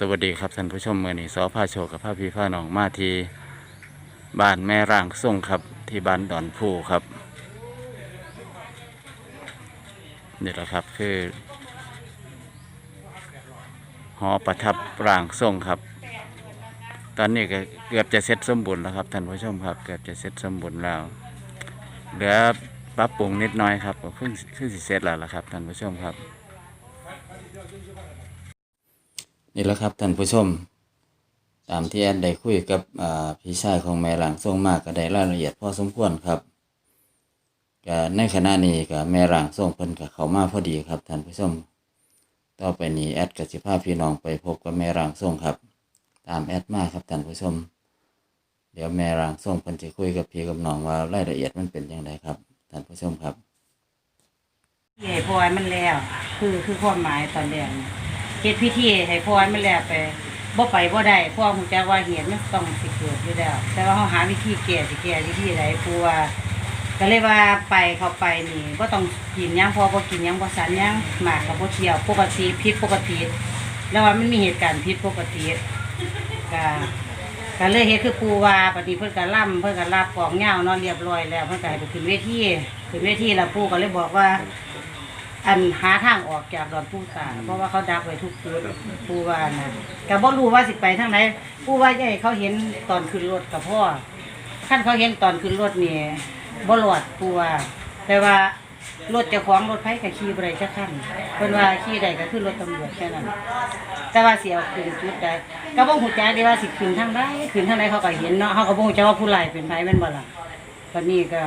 สวัสดีครับท่านผู้ชมเมื่อนี้สอพาโชกับพาพี่พาน้องมาที่บ้านแม่ร่างทรงครับ ที่บ้านดอนผู้ครับนี่แหละครับคือหอประทับร่างทรงครับ ตอนนี้ก็เกือบจะเสร็จสมบูรณ์แล้วครับท่านผู้ชมครับ เกือบจะเสร็จสมบูรณ์แล้วเหลือปรับปรุงนิดน้อยครับก็เพิ่งเพิ่งสิเสร็จแล้วละครับท่านผู้ชมครับ นี่แหละครับท่านผู้ชม ตามที่แอดได้คุยกับพี่ชายของแม่หลังทรงมากก็ได้รายละเอียดพอสมควรครับก็ในขณะนี้ก็แม่หลังทรงเพิ่นก็เขามาพอดีครับท่านผู้ชม ต่อไปนี้แอดกับสิพาพี่น้องไปพบกับแม่หลังทรงครับ ตามแอดมาครับท่านผู้ชม เดี๋ยวแม่หลังทรงเพิ่นจะคุยกับพี่กับน้องว่ารายละเอียดมันเป็นยังไงครับท่านผู้ชมครับใหญ่พอยมันแล้ว คือคือความหมายตอนแรกเนี่ย เฮ็ดพิธีให้พลอยมันแล้วไปบ่ไปบ่ได้เพราะว่าฮู้จักว่าเหตุมันต้องสิเกิดอยู่แล้ว แต่ว่าเฮาหาวิธีแก้สิแก้วิธีใดปูว่าก็เลยว่าไปเขาไปนี่บ่ต้องกินหยังพอบ่กินหยังบ่สันหยังหมากก็บ่เที่ยวปกติผิดปกติแล้วว่ามันมีเหตุการณ์ผิดปกติก็ก็เลยเฮ็ดคือปูว่าปฏิเพิ่นก็ล่ำเพิ่นก็รับกองเหย้าเนาะเรียบร้อยแล้วเพิ่นก็ให้ไปขึ้นเวทีขึ้นเวทีแล้วปูก็เลยบอกว่า อันหาทางออกจากดอนปูตาเพราะว่าเขาดักไว้ทุกจุดปูว่านะก็บ่รู้ว่าสิไปทางไหนปูว่าใหญ่เขาเห็นตอนขึ้นรถกับพ่อขั้นเขาเห็นตอนขึ้นรถนี่บ่รอดปูว่าแต่ว่ารถเจ้าของรถไฟก็ขี่บ่ได้จักคันเพิ่นว่าขี่ได้ก็คือรถตำรวจแค่นั้นแต่ว่าสิเอาขึ้นจุดใดก็บ่ฮู้จักเด้ว่าสิขึ้นทางใดขึ้นทางใดเขาก็เห็นเนาะเขาก็บ่ฮู้จักว่าผู้ร้ายเป็นไผแม่นบ่ล่ะวันนี้ก็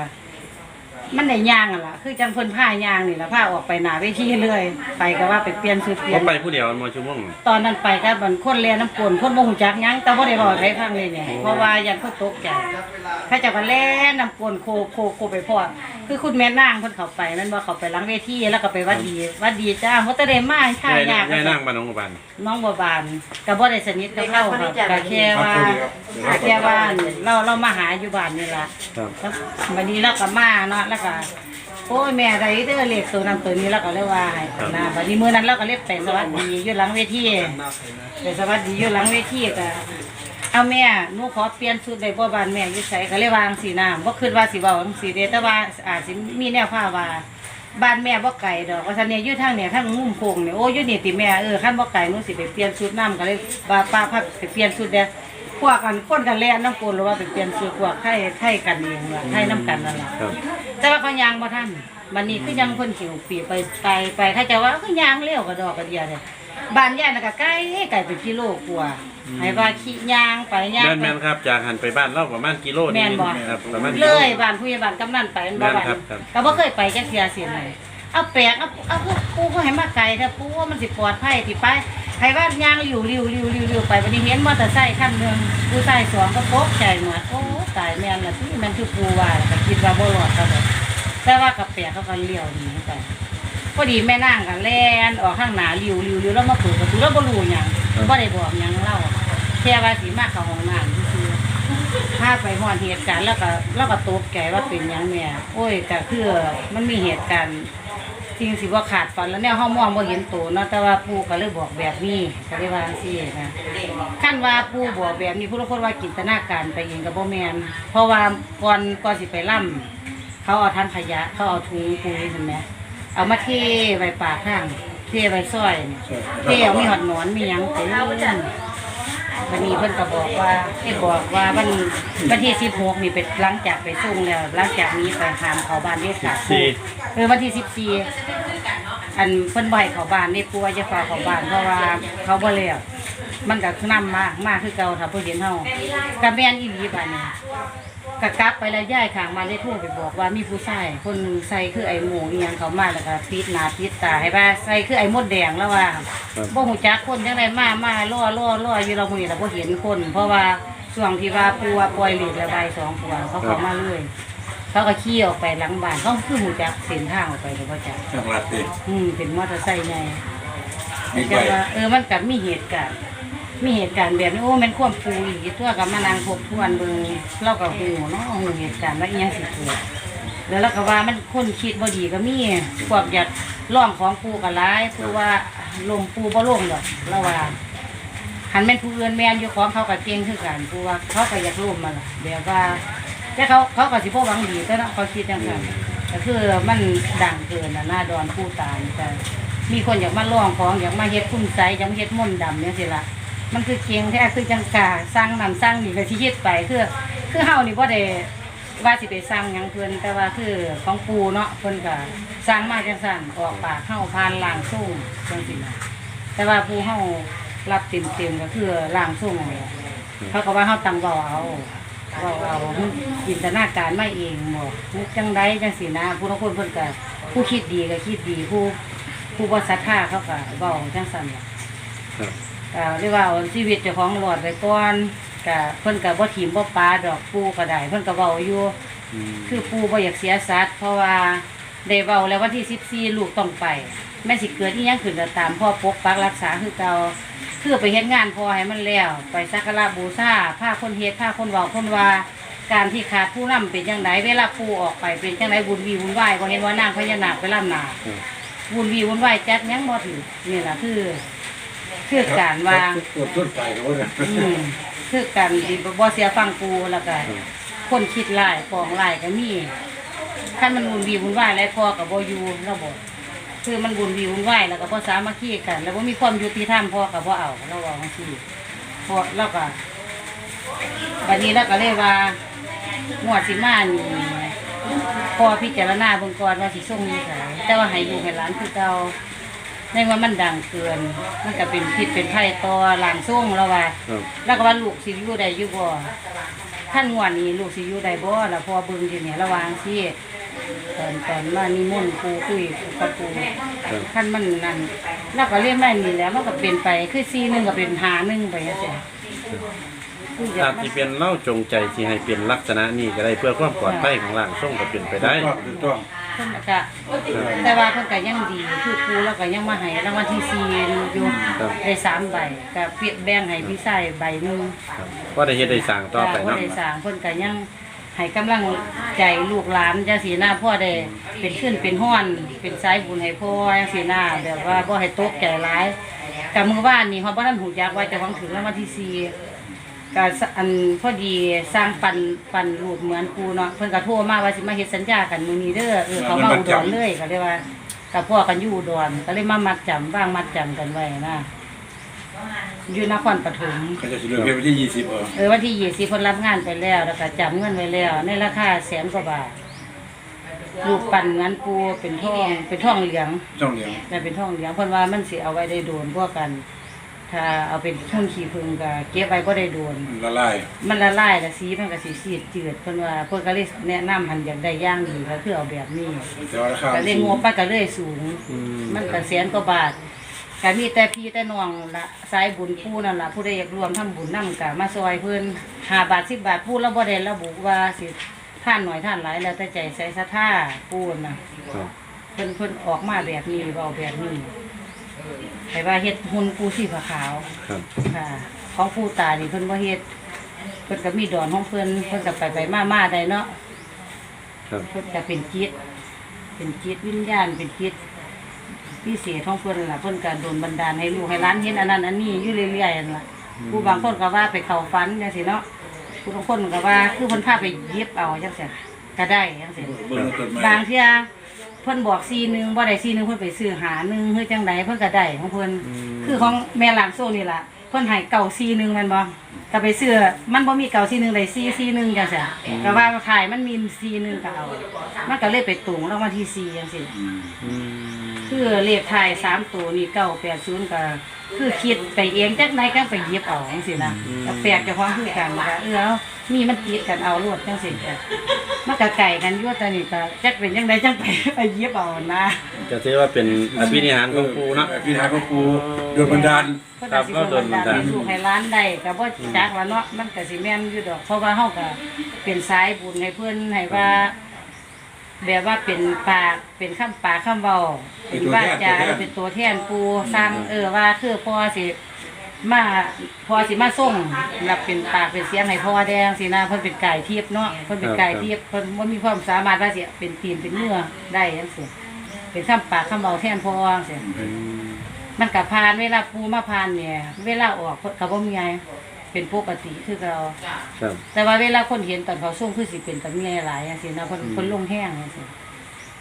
มันได้ย่างอะล่ะ คือจังเพิ่นผ้าย่างนี่ล่ะผ้าออกไปหน้าเวทีเลย ไปก็ว่าไปเปลี่ยนชุดเปลี่ยเขาน ไปผู้เดียวมาชั่วโมงตอนนั้นไปก็มันคนเรียนน้ำปนคนบ่ฮู้จักหยังแต่บ่ได้บอกให้ฟังเลยเนี่ยเพราะว่ายันเขาตกใจเขาเจะก็แล่นน้ำปนโคโคโคไปพอด คือคุณแม่นางเพิ่นเข้าไปแม่นว่าเขาไปหลังเวทีแล้วก็ไปวัดดีวัดดีจ้าเพราะแต่ได้มาท่าย่ายยากย่ายนั่งบ้านน้องกบานน้องบัวบานก็บ่ได้สนิทกับเขาครับก็แค่ว่าก็แค่ว่าเราเรามาหาอยู่บ้านนี่ล่ะครับแล้ววันนี้เราก็มาเนาะแล้วก็โอ้ยแม่ใดเด้อเล็กตัวนั้นตัวนี้เราก็เลยว่าให้นะวันนี้มื้อนั้นเราก็เรียกไปสวัสดีอยู่หลังเวทีไปสวัสดีอยู่หลังเวทีก็ เอาแม่หนูขอเปลี่ยนชุดได้บ่บ้านแม่อยู่ไสก็เลยวาจั่งสีน้ำบ่คิดว่าสิเว้าจังซี่เด้แต่ว่าอาจสิมีแนวผ้าว่าบ้านแม่บ่ไกลดอกว่าซั่นเนี่ยอยู่ทางเนี่ยทางมุ่มโค้งเนี่ยโอ้ยอยู่นี่ติแม่เออคันบ่ไกลหนูสิไปเปลี่ยนชุดน้ำก็เลยว่าป้าพาไปเปลี่ยนชุดเด้อพวกกันคนกันแล่นน้ำปนหรือว่าไปเปลี่ยนชุดพวกไข่ไข่กันเองล่ะไข่น้ำกันนั่นล่ะ ครับแต่ว่าเขายางบ่ทันบัดนี้คือยังเพิ่นขิวปีไปไปไปเขาจะว่าคือยางเร็วกระดอกกระเดียเนี่ยบ้านยายน่ะก็ใกล้ไกลเป็นกิโลกว่า ให้ว่าขี่ยางไปยางแม่นไป แม่นครับจากหันไปบ้านเราประมาณกิโลแม่นบ่ ครับประมาณกิเลโล ยบ้านผู้ใหญ่บ้านกำนันไปแม่นบ่แม่นบ้านครับครับ ก็บ่เคยไปจักเที่ยเสียไหนเอาแปลกเอาเอาคือปูก็ให้มาไกลแท้ปูว่ามันสิปลอดภัยที่ไปให้ว่ายางริ้วริ้วริ้วริ้วริ้วไปวันนี้เห็นมอเตอร์ไซค์คันหนึงผู้ชายสองก็ตกใจหมดโอ้ตายแม่นล่ะที่มันคือปูว่าก็คิดว่าบ่รอดเขาดอกแต่ว่ากับเปียกเขาก็เลี้ยวหนีไปพอดีแม่นางก็แล่นออกข้างหน้าริวริวริวแล้วมาเปิดประตูแล้วบ่รู้หยังบ่ได้บอกหยังเล่า แค่ว่าสิมาเข้าห้องน้ำซื่อๆพาไปฮอดเหตุการณ์แล้วก็แล้วก็ตกใจว่าเป็นหยังแม่โอ้ยก็คือมันมีเหตุการณ์จริงสิว่าขาดฝันแล้วเนี่ยเฮามองบ่เห็นตัวเนาะแต่ว่าปู่ก็เลยบอกแบบนี้ก็เลยว่าจังซี่นะขั้นว่าปู่บอกแบบนี้ผู้ละคนว่าจินตนาการไปเองก็บ่แม่นเพราะว่าก่อนก่อนสิไปล่ำเขาเอาทังขยะเขาเอาถุงปุ๋ยเห็นไหมเอามาเทไว้ปากข้างเทไว้ซอยเนี่ยเทเอามีหอดหนอนมีหยังเต็ม วันนี้เพิ่นก็บอกว่าที่บอกว่าวันวันที่สิบหกนี่เป็นหลังจากไปส่งแล้วหลังจากนี้ไปหามเขาบ้านเด็ดขาดสี่เออวันที่สิบสี่อันเพิ่นบ่ให้เขาบ้านนี่ปัวจะฝากเขาบ้านเพราะว่าเขาบ่แล้วมันก็นำมากมากคือเก่าถ้าเพิ่นเห็นเฮากับแม่นอีหลีบัดนี้ กะกลับไปแล้วย้ายขางมาได้โทั่วไปบอกว่ามีผู้ชายคนหนึ่งใส่คือไอ้หมูเอียงเขามาแล้วก็ปิดหน้าปิดตาให้ว่าใส่คือไอ้มดแดงแล้วว่าบ่ฮู้จักคนจังไดมามาล่อล่อล่ออยู่เรามื้อนี้เราบ่เห็นคน เพราะว่าช่วงที่ว่าปัวปล่อยหลีดระบายสองปัวเขาเข้ามาเลยเขาก็ขี่ออกไปหลังบ้านเขาคือฮู้จักเส้นทางออกไปหรือบ่จักจังหวัดสิอืมเป็นมอเตอร์ไซค์ใหญ่บิ๊กไบแต่ค์ว่าเออมันกับมีเหตุการณ์ มีเหตุการณ์แบบนี้โอ้แมันควบปูอีกตัวกับมานั่งทบทวนเบิ่งเรากับหูเนาะหูเหตุการณ์ว่าอีหยังสิเกิดแล้วเราก็ว่ามันคนคิดบ่ดีก็มีพวกอยากร้องของปูก็หลายปูว่าลงปูบ่ลงดอกเราว่าหันแม่นผู้อื่นแม่นอยู่ของเขาก็เก่งคือกันผู้ว่าเขาก็อยากร่วมมาล่ะแบบว่าแต่เขาเขาก็สิบ่หวังดีแต่เนาะเขาคิดจังซั่นก็คือมันดังเกินน่ะหน้าดอนผู้ตายแต่มีคนอยากมาลองของอยากมาเฮ็ดคุณไสอยากมาเฮ็ดมนต์ดำเนี่ยสิล่ะ มันคือเก่งแท้คือจังกาสร้างนั่นสร้างนี่ก็สิเฮ็ดไปคือ คือเฮานี่บ่ได้ว่าสิไปสร้างหยังเพิ่นแต่ว่าคือของปูเนาะเพิ่นก็สร้างมาจังซั่นออกปากเฮาผ่านล่างสูงจังซี่นะแต่ว่าผู้เฮารับเต็มๆก็คือล่างส่งนั่นแหละเขาก็ว่าเฮาตังบาเอาเบาเอาจินตนาการมาเองบ่นึกจังไดจังสินะผู้ลางคนเพิ่นก็ผู้คิดดีก็คิดดีผู้ผู้บ่ศรัทธาเขาก็เว้าจังซั่นครับ ก็เรียกว่าเอาชีวิตเจ้าของรอดไว้ก่อนก็เพิ่นก็บ่ถิ่มบ่ปาดอกปู่ก็ได้เพิ่นก็เว้าอยู่อืมคือปู่บ่อยากเสียสัตว์เพราะว่าได้เว้าแล้ววันที่14ลูกต้องไป แม่สิเกิดอีหยังขึ้นก็ตามพ่อปกปักรักษาคือเก่าคือไปเฮ็ดงานพอให้มันแล้ว ไปสักการะบูชาผ้าคนเฮ็ดผ้าคนเว้าคนว่าการที่ขาดผู้นำเป็นจังไดเวลาปู่ออกไปเป็นจังไดบุญวีบุญไหวบ่เห็นว่านางพญานาคไปล่ำนาบุญวีบุญไหวจักยังบ่ถือนี่ล่ะคือ คือการวางตัวต้นไปเขาเนี่ยอืมคือกันที่บ่เสียฟังกูแล้วก็คนคิดหลายปองหลายก็มีคันมันบุญวีบุญไหวแล้วพอกับบ่อยู่เราบอกคือมันบุญวีบุญไหวแล้วก็บ่สามัคคีกัน แล้วบ่มีความยุติธรรมพอกับบ่เอาเราว่าจังซี่พอแล้วก็บัดนี้เราก็เลยว่างวดสิมานี่พอพิจารณาเบิ่งก่อนว่าสิส่งนี่ไสแต่ว่าให้อยู่ให้หลานคือเก่า ในว่ามันดังเกิน มันก็เป็นพิษเป็นภัยต่อหลานส่งแล้วว่า ครับแล้วก็ว่าลูกสิอยู่ได้อยู่บ่ท่านงวนนี้ลูกสิอยู่ได้บ่แล้วพอเบิ่งอยู่เนี่ยระหว่างที่ตอนตอนมานิมนต์ปูคุยกับปูท่านมันนั่นแล้วก็เรียกแม่นี่แหล้วมันก็เป็นไปคือซีหนึงก็เป็นหาหนึงไปจังซี่คืออยาอากจมาสิเป็นเล่าจงใจที่ให้เป็นลักษณะนี้ก็ได้เพื่อความปลอดภัยของร่างทรงก็เป็นไปได้ ถูกต้องเพิ่นก็แต่ว่าเพิ่นก็ยังดีคือปูแล้วก็ยังมาให้รางวัลที่4อยู่ครับได้สามใบก็เปรียบแบ่งให้พี่ชายใบหนึงครับก็ได้เฮ็ดได้สร้างต่อไปพ่อเนาะ ได้สร้างเพิ่นก็ยังให้กำลังใจลูกหลานจังสีหน้าพ่อได้เป็นขึ้นเป็นห้อนเป็นสายบุญให้พ่อจังสีหน้าแบบว่าบ่ให้ตกใจร้ายกับมือว่านนี่เขาบ่ทันหูจักว่าจะหวังถึงแล้ววันที่สี่ ก็สอันพอดีสร้างปันปันรูปเหมือนกูเนาะเพิ่นก็โทรมาว่าสิมาเฮ็ดสัญญากันมื้อนี้เด้อเออเขามาอุดรเลยก็เลยว่ากับพ่อกันอยู่อุดรก็เลยมามัดจำวางมัดจำกันไว้นะอยู่นครปฐมเขาจะเฉลิมเป็นวันที่ยี่สิบเออเออวันที่ยี่สิบคนรับงานไปแล้วแล้วก็จับเงินไว้แล้ว ในราคาแสนกว่าบาทลูกปั่นงานปูเป็นทองเป็นทองเหลืองช่องเหลียงแต่เป็นทองเหลืองเพราะว่ามันสิเอาไว้ได้โดนพวกกัน ถ้าเอาเป็นทุ่นขี้พึ่งก็เก็บไว้บ่ได้โดนมันละลายมันละลายแล้วสีมันก็สิซีดจืดเพิ่นว่าเพิ่นก็เลยแนะนำหันอยากได้อย่างดีก็คือเอาแบบนี้แต่ว่าราคาก็เลยงบไปก็เลยสูง อืมมันก็แสนกว่าบาทก็มีแต่พี่แต่น้องละสายบุญผู้นั่นล่ะผู้ใดอยากรวมทำบุญนํก็มาซอยเพิ่น5บาท10บาทผู้ละบ่ได้ระบุว่าสิท่านหน่อยท่านหลายแล้วแต่ใจใส่ศรัทธาปูนน่ะครับ เพิ่นเพิ่นออกมาแบบนี้เว้าแบบนี้ ให้ว่าเฮ็ดหุ่นปูสีผ้าขาวครับค่ะของผู้ตานี่เพิ่นบ่เฮ็ดเพิ่นก็มีดอนของเพิ่นเพิ่นก็ไปไปๆมาๆได้เนาะครับเพิ่นก็เป็นจิต เป็นจิตวิญญาณเป็นจิตพิเศษของเพิ่นนั่นล่ะเพิ่นก็โดนบันดาลให้ลูกให้หลานเห็นอันนั้นอันนี้อยู่เรื่อยๆนั่นล่ะผู้บางคนก็ว่าไปเข้าฝันจังซี่เนาะผู้บางคนก็ว่าคือเพิ่นพาไปเย็บเอาจังซี่ก็ได้จังซี่เบิ่งต้นไม้บางเที่ย เพิ่นบอกซีหนึงบ่ได้ซีหนึงเพิ่นไปซื้อหาหนึงเฮ้ยจังไดเพิ่นก็ได้ของเพิ่นคือของแม่หลางโซ่นี่ล่ะเพิ่นให้เก่าซีหนึงแม่นบ่ก็ไปซื้อมันบ่มีเก่าซีหนึงได้ซีซีหนึงจังซี่ก็ว่าขายมันมีซีหนึงก็เอามันก็เลยไปตุงรางวัลที่4จังซี่อืมคือเลขท้ายสามตัวนี่980ก็คือคิดไปเองจักไหนก็ไปหยิบเอาจังซี่นะก็แปลกเจ้าของคือกันว่าเออ เอามีมันติดกันเอารวดจังซี่จ้ะมันก็ไก่กันอยู่แต่นี่ก็จักเป็นจังไดจังไปไปหยิบเอานะจะถือว่าเป็นอภินิหารของปูเนาะพี่ทางของปูโดนบันดาลเพิ่นก็สิบ่บันดาลให้ลูกให้หล้านได้ก็บ่จักว่าเนาะมันก็สิแม่นอยู่ดอก เพราะว่าเฮาก็เป็นสายบุญให้เพิ่นให้ว่าแบบว่าเป็นปากเป็นคำปากคำเว้าเป็นว่าจาเป็นตัวแทนปูสร้างเออว่าคือพ่อสิ มาพ่อสิมาส่งรับเป็นปากเป็นเสียงให้พ่อแดงสินะเพิ่นเป็นไก่ทิพย์เนาะเพิ่นเป็นไก่ทิพย์เพิ่นบ่มีความสามารถว่าสิเป็นตีนเป็นเนื้อได้จังซี่เป็นคำปากคำเว้าแทนพ่อจังซี่อืมมันกับพานเวลาปูมาพานเนี่ย เวลาออกกับว่ามีไงเป็นปกติคือเราครับ แต่ว่าเวลาคนเห็นตอนเขาส่งคือสิเป็นตะมีหลายอย่างสินะคนคนลงแห้งอย่างสิ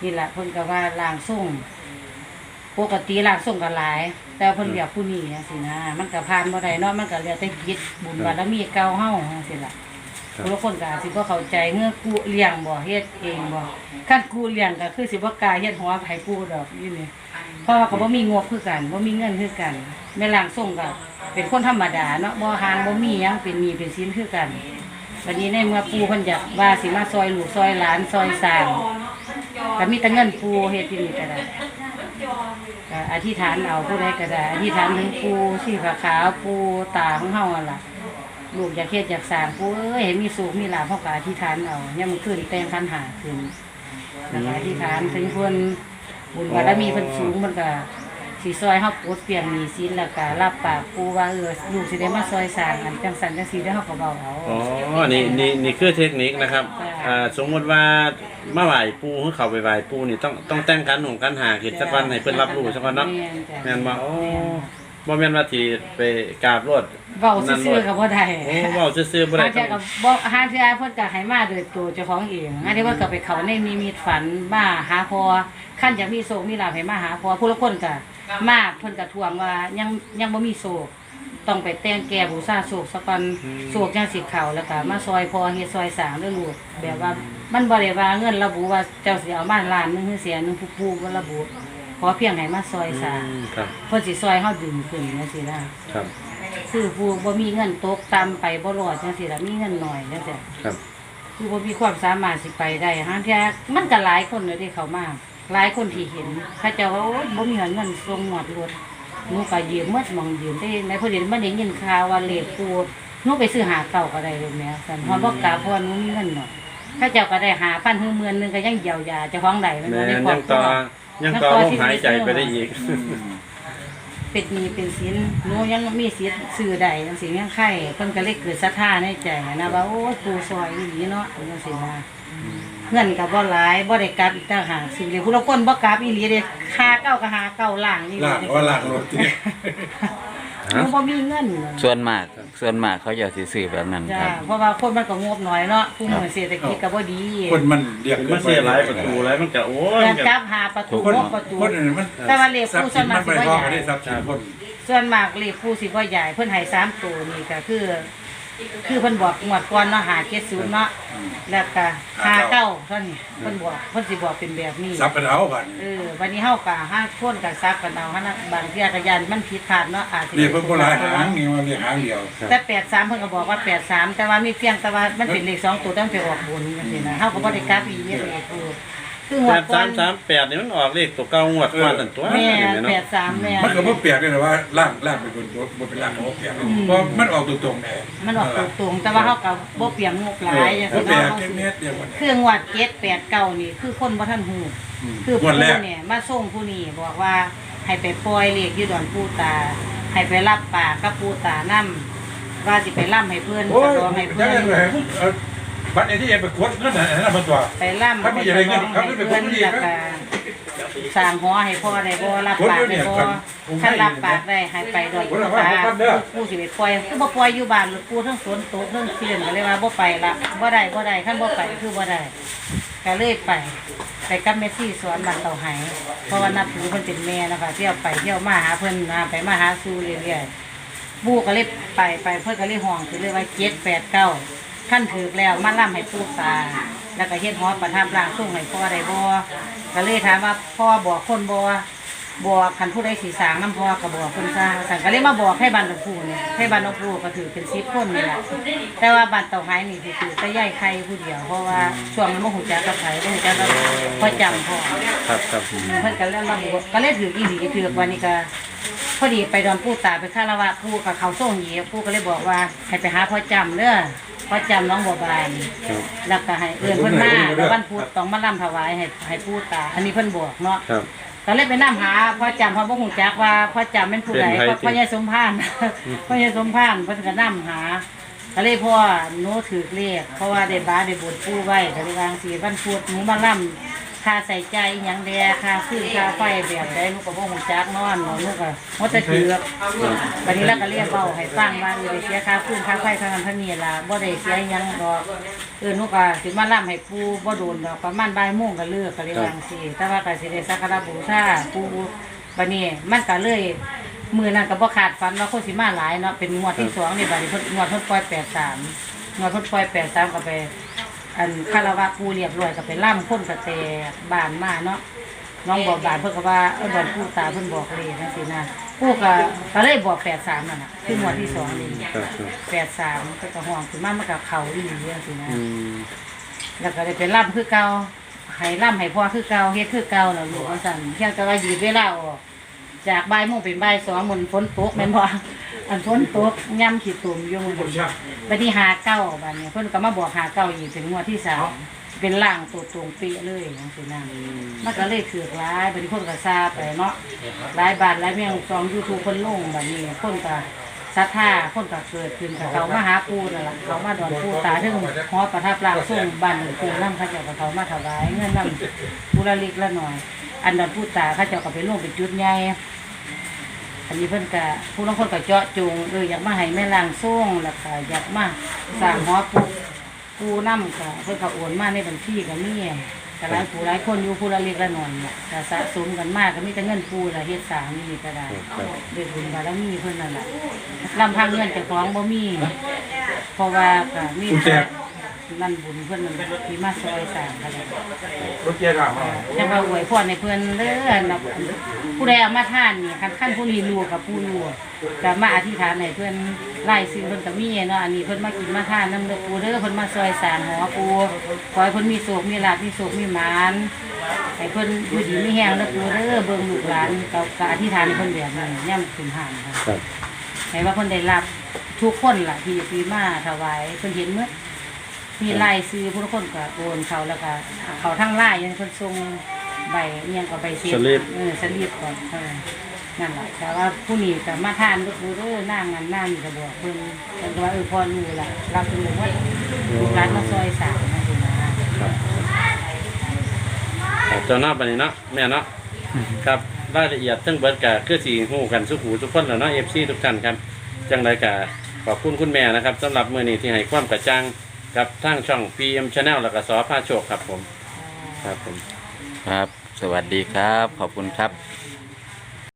นี่แหละคนก็ว่าล่างส่งปกติล่างส่งก็หลาย แต่ว่าเพิ่นเรียกผู้นี้อย่างสินะ มันก็พานบ่ได้เนาะมันก็เรียกแต่กิจบุญบารมีเก่าเฮาอย่างสิล่ะครับ ผู้ละคนก็อาจสิบ่เข้าใจเมื่อกูเลี้ยงบ่เฮ็ดเองบ่คันกูเลี้ยงก็คือสิบ่กล้าเฮ็ดหัวให้กูดอกนี่นี่เพราะว่าเขาบ่มีงบคือกันบ่มีเงินคือกันแม่ล่างส่งก็เป็นคนธรรมดาเนาะบ่หางบ่มีหยังเป็นหนี้เป็นสินคือกันวันนี้ในเมื่อปูเพิ่นอยากว่าสิมาซอยลูกซอยหลานซอยสร้างก็มีแต่เงินปูเฮ็ดที่นี่ก็ได้ ก็อธิษฐานเอาผู้ใดก็ได้อธิษฐานถึงปูสีฟ้าขาวปูตาของเฮาหั่นล่ะ ลูกอยากเฮ็ดอยากสร้างปูเอ้ยให้มีสุขมีลาภเฮาก็อธิษฐานเอายามมื้อคืนแต่งคันหาขึ้นแล้วก็อธิษฐานถึงเพิ่นบุญบารมีเพิ่นสูงมันก็สิซอยเฮาปลดเปลี่ยนหนี้สินแล้วก็รับปากปูว่าเออลูกสิได้มาซอยสร้างอันจังสันจังซี่ได้อเฮาก็เว้าเอา อ๋อ นี่นี่นี่คือเทคนิคนะครับค่ะอ่า สมมติว่า มาไหว้ปูหรือเขาไปไหว้ปูนี่ต้องต้องแต่งกันของกันหาคิดสักวันให้เพิ่นรับรู้สักวันเนาะแม่นจ้ะแม่นบ่โอ้บ่แม่นว่าที่ไปกราบรถเว้าซื่อๆก็บ่ได้โอ้เว้าซื่อๆบ่ได้หาต้เทื่อองก็บ่หาเทื่อเพิ่นก็ให้มาโดยตัวเจ้าของเองอันนี้เพิ่นก็ไปเข้าในนิมิตฝันมาหาพอคันอยากมีโศกมีลาภให้มาหาพอผู้ละคนก็มาเพิ่นก็ทวงว่ายังยังบ่มีโศก ต้องไปแต่งแก่บูชาโศกสักวันโศกจังสิเข้าแล้วก็มาซอยพอเฮ็ดซอยสร้างเด้อลูกแบบว่ามันบ่ได้ว่าเงินระบุว่าเจ้าสิเอามาล้านหนึงหรือแสนหนึงผู้ผู้บ่ระบุขอเพียงให้มาซอยสร้างอืมครับเพิ่นสิซอยเฮาดึงขึ้นจังซี่นะครับคือผู้บ่มีเงินตกต่ำไปบ่รอดจังซี่ล่ะมีเงินหน่อยจังซี่ ครับคือบ่มีความสามารถสิไปได้ฮะเที่ยมันก็หลายคนเลยที่เขามาหลายคนที่เห็น เขาเจ้าว่าโอ๊ยบ่มีเงินส่งหมดรถ หนูก็ยืมหมดหมองยืมได้ในพอดีมันได้ยินข่าวว่าเลขปูหนูไปซื้อหาเก่าก็ได้เลยแม่ซั่นฮอดบ่กล้าเพราะว่าหนูมีเงินหน่อยถ้าเจ้าก็ได้หาพันถึงหมื่นหนึงก็ยังเยียวยาเจ้าของได้มันแม่บ่ได้นครอยับงครัต่อวยังต่อลมหายใจไปได้อีก เป็นหนี้เป็นสินหนูยังมีสิทธิ์ซื้อได้จังซี่ยังไข่เพิ่นก็เลยเกิดศรัทธาในใจนะว่าโอ้ยปูซอยอีหลีเนาะจังซี่นะ เงินก็บ่หลายบ่ได้กลับอีกต่างหากสิเลยผู้ละคนบ่กลับอีหลีเด้ค่าเก้าก็หาเก้าล่างอีหลีล่างว่าล่างรถเนี่ยหนูบ่มีเงินส่วนมากส่วนมากเขาจะสิซื้อแบบนั้นคจ้ารับ เพราะว่าคนมันก็งบน้อยเนาะผู้มือเศรษฐกิจก็บ่ดีคนมันเรียกมันเสียหลายประตูหลายมันก็โอ้ยการมันก็จับหาประตูคนงบประตู คนอื่นมันแต่ว่าเลขทรัพผู้ย์ส่สิวนนมากมันสิไปบ่พอใหกันได้ญ่ทรัพย์สินคนส่วนมากเลขผู้สิบ่ใหญ่เพิ่นให้สามตัวนี่ก็คือ คือเพิ่นบอกงวดก่อนเนาะหาเจ็ดศูนย์เนาะแล้วก็หาเก้าเท่านี้เพิ่นบอกเพิ่นสิบอกเป็นแบบนี้ทรัพย์กันเอาผ่านเออวันนี้เฮากะห้าคนกันซักกันเอาฮะนะบางเที่ยก็ยันมันผิดพลาดเนาะอาจสินี่เพิ่งโบราณหางนี่มันเรียกหางเดียวแต่แปดสามเพิ่นก็บอกว่าแปดสามแต่ว่ามีเพียงแต่ว่ามันเป็นเลขสองตัวต้องไปออกบนจังซี่นะเฮาก็บ่ได้กลับอีกเนี่ยเลยคือ คืองแปวดดก่อสานมสามแปดนี่มันออกเลขตัวเก่างวดก่อนนั่นตัวแม่เห็นไหมเนาะแปดสามแม่ มันก็บ่เปลียกเลยนะว่าล่างล่างเป็นคนบ่เป็นล่างของบ่เปลียกเพราะมันออกตรงๆแน่มันออกตรงๆแต่ว่าเฮาก็บ่เปรียงงบหลายจังบ่ซี่เปลียเนาะกเม็ดเดียวกันคืองวดเจ็ดแปดเก้านี่คือคนบ่ทันฮู้คือวันแรผู้กเนี่ยมาส่งผู้นี้บอกว่าให้ไปปล่อยเลขอยู่ดอนปูตา ให้ไปรับปากกับปูตานํว่าสิไปล่ำให้เพื่อนโอ้ยสะดองให้จะเพื่อนได้เลยเออ บัตรเอทีเอ็มไปกดนั่นน่ะนั่นมันตัว ไปล่ำครับมีอะไรเงี้ยครับให้ไม่เป็นเพื่อนคนดีแล้วครับก็สร้างหอให้พ่อได้บ่รับปากได้บ่ถ้ารับปากได้ให้ไปดอนปูตาผู้สิไปปล่อยคือบ่ปล่อยอยู่บ้านหรือปูทั้งสวนโต๊ะทั้งเสียนก็เลยว่าบ่ไปละบ่ได้บ่ได้คันบ่ไปคือบ่ได้ก็เลยไปไปกับเมสซี่สอนบ้านเต่าไหเพราะว่านับถือเพิ่นเป็นแม่นะคะเที่ยวไปเที่ยวมาหาเพิ่นนะไปมาหาสู่เรื่อยๆบูก็เลยไปไปเพิ่นก็เลยห้องคือเลยว่าเจ็ดแปดเก้า ท่านถือแล้วมาล่ำให้ปู่ตาแล้วก็เฮ็ดฮอดประทับร่างทรงให้พ่อได้บ่ก็เลยถามว่าพ่อบอกคนบ่บอกคันผู้ใดสิสร้างน้ำพ่อก็บอกคนสร้างสั่นก็เลยมาบอกให้บ้านหลวงปู่เนี่ยให้บ้านหลวงปู่ก็ถือเป็น10คนนี่แหละแต่ว่าบ้านเต่าไหนี่สิถือแต่ยายใครผู้เดียวเพราะว่าช่วงนั้นบ่ฮู้จักกับไผบ่ฮู้จักกับพ่อจำพ่อครับครับเพิ่นก็เล่นระบุก็เล่นถืออีหลีถือวันนี้ก็พอดีไปดอนปู่ตาไปคารวะปู่กับเขาส่งเหยียปู่ก็เลยบอกว่าให้ไปหาพ่อจำเด้อ พ่อจำน้องบัวบานครับแล้วก็ให้เอื้อนเพิ่นมาแล้ววันพุธต้องมาล่ำถวายให้ให้ปู่ตา อันนี้เพิ่นบอกเนาะครับ ก็เลยไปนํหาพ่อจำพ่อบ่ฮู้จักว่าพ่อจำเป็นผู้ใดเป็นไผพ่อพ่อใหญ่สมพาน พ่อใหญ่สมพานเพิ่นก็นํหาก็เลยพ่อหนูถือเลขเพราะว่าได้บาได้บุญปู่ไว้ก็เลยวาจั่งสีวันพุธหนูมาล่ำ ค่าใส่ใจอิหยังแดค่าซื้อค่าไฟแบบใดลูกก็บ่ฮู้จักนอนเนาะลูกก็บ่จะเถือกบัดนี้เราก็เรียกเว้าให้ฟังว่าเออได้เสียค่าฟื้นค่าไฟค่านั้นเท่านี้ล่ะบ่ได้เสียอิหยังดอกเออลูกก็สิมาล่ำให้ปู่บ่โดนดอกประมาณบ่ายโมงก็เลิกก็เลยว่าจังซี่แต่ว่าก็สิได้สักการะบูชาปู่บัดนี้มันก็เลยมื้อนั้นก็บ่ขาดฝันว่าคนสิมาหลายเนาะเป็นงวดที่สองนี่บัดนี้เพิ่นงวดเพิ่นปล่อย83งวดเพิ่นปล่อย83ก็ไป อันคารวะปูเรียบร้อยก็ไปล่ำพ่นกระเตบานมาเนาะน้องบอกบานเพิ่นก็ว่าเออบอนปูตาเพิ่นบอกเลยนั่นสินะปูก็ก็เลยบอกแปดสามนั่นน่ะคือหมวดที่สองนี่ครับครับแปดสามก็กระห่วงคือมามันกับเขาอีเรื่องสินะ อืมแล้วก็เลยไปล่ำคือเก่าให้ล่ำให้พ่อคือเก่าเฮ็ดคือเก่าแล้วลูกว่าสั่นเพียงแต่ว่ายืดเวลาออกจากบ่ายโมงเป็นบ่ายสองมันฝนตกแม่นบ่ อันฝนตกย่ำขีดตุ่มอยู่มันบนบัดนี้หาเก้าบัดนี้เพิ่นก็มาบอกหาเก้าอีกเป็นงวดที่สามเป็นล่างตัวตรงเปียเลยจังซี่นะมันก็เลยถือกหลายบัดนี้คนก็ซาไปเนาะหลายบาทหลายเมียงซอง YouTube เพิ่นลงบัดนี้คนก็ศรัทธาคนก็เกิดขึ้นกับเขามาหาปู่นั่นล่ะเขามาดอนปู่ตาถึงหอประทับร่างทรงบ้านหลวงปู่นำเขาเจ้าก็เขามาถวายเงินนำผู้ละเล็กละน้อย อันดอนปู่ตาเขาเจ้าก็ไปลงเป็นจุดใหญ่ อันนี้เพิ่นก็ผู้ลางคนก็เจาะจงเอออยากมาให้แม่ล่างส่งแล้วก็อยากมาสร้างหอปูปูน้ำก็เพิ่นก็โอนมาในบัญชีก็มีก็หลายผู้หลายคนอยู่ผู้ละเล็กละน้อยน่ะก็สะสมกันมากก็มีแต่เงินปูละเฮ็ดสร้างนี่ก็ได้ด้วยบุญบารมีเพิ่นนั่นล่ะลำพังเงินเจ้าของบ่มีเพราะว่าก็มีกุญแจ นั่นบุญเพิ่นนั่นล่ะที่มาซอยสร้างก็ได้รถเกียร์ครับจะมาอวยพรในเพื่อนเด้อนะผู้ใดเอามาทานนี่คันขั้นผู้นี้รู้กับผู้รู้ก็มาอธิษฐานให้เพื่อนไล่ซื้อเพิ่นก็มีเนาะอันนี้เพิ่นมากินมาทานน้ำเลือปูเด้อเพิ่นมาซอยสารหอปูขอให้เพิ่นมีโศกมีลาภมีโศกมีหมานให้เพิ่นอยู่ดีมีแห้งเด้อปูเด้อเบิ่งลูกหลานก็ก็อธิษฐานให้เพิ่นแบบนี้ย่ำขึ้นหานค่ะครับให้ว่าเพิ่นได้รับทุกคนล่ะที่ปีมาถวายเพิ่นเห็นเมื่อ มีลายซื้อผู้ละคนก็โอนเขาแล้วก็เขาทั้งไล่ยังเพิ่นส่งใบเนียงกับใบเสียสลิป เออสลิปก่อนเออนั่นแหละแต่ว่าผู้นี้ก็มาทานก็คือเออนั่งงานนั่งนี่ก็บอกเพิ่นเพิ่นก็ว่าเออพอรู้ละรับรู้ว่าลูกร้านมาซอยสามนะคุณนะ ครับครับเจ้าหน้าบันนี้เนาะแม่เนาะครับรายละเอียดทั้งเบิดกะคือสีหูกันสุขหูทุกคนแล้วเนาะเอฟซีทุกท่านครับ จังไรกะขอบคุณคุณแม่นะครับสำหรับมือนี้ที่ให้ความกระจ่าง กับทางช่อง PM Channel แล้วก็สอผ้าโชคครับผม ครับผม ครับ สวัสดีครับ ขอบคุณครับ